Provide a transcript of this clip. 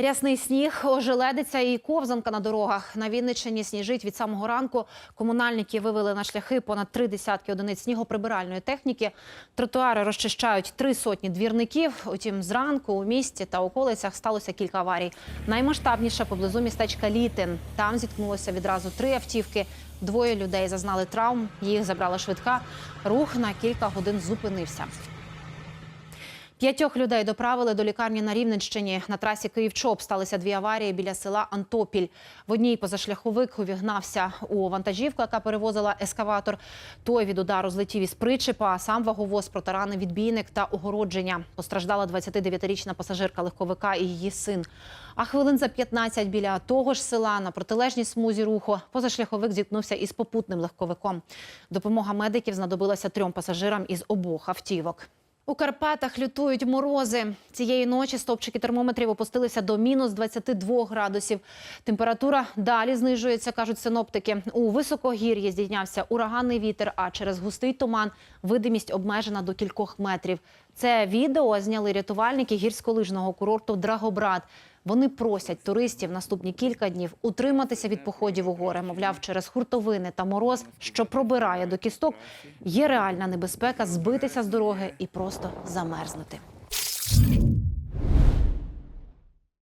Рясний сніг, ожеледиця і ковзанка на дорогах. На Вінниччині сніжить від самого ранку. Комунальники вивели на шляхи понад три десятки одиниць снігоприбиральної техніки. Тротуари розчищають три сотні двірників. Утім, зранку у місті та околицях сталося кілька аварій. Наймасштабніше поблизу містечка Літин. Там зіткнулося відразу три автівки. Двоє людей зазнали травм. Їх забрала швидка. Рух на кілька годин зупинився. П'ятьох людей доправили до лікарні на Рівненщині. На трасі Київ-Чоп сталися дві аварії біля села Антопіль. В одній позашляховик увігнався у вантажівку, яка перевозила ескаватор. Той від удару злетів із причепа, а сам ваговоз протаранив відбійник та огородження. Постраждала 29-річна пасажирка легковика і її син. А хвилин за 15 біля того ж села на протилежній смузі руху позашляховик зіткнувся із попутним легковиком. Допомога медиків знадобилася трьом пасажирам із обох автівок. У Карпатах лютують морози. Цієї ночі стопчики термометрів опустилися до мінус 22 градусів. Температура далі знижується, кажуть синоптики. У високогір'ї здійнявся ураганний вітер, а через густий туман видимість обмежена до кількох метрів. Це відео зняли рятувальники гірськолижного курорту Драгобрат. Вони просять туристів наступні кілька днів утриматися від походів у гори. Мовляв, через хуртовини та мороз, що пробирає до кісток, є реальна небезпека збитися з дороги і просто замерзнути.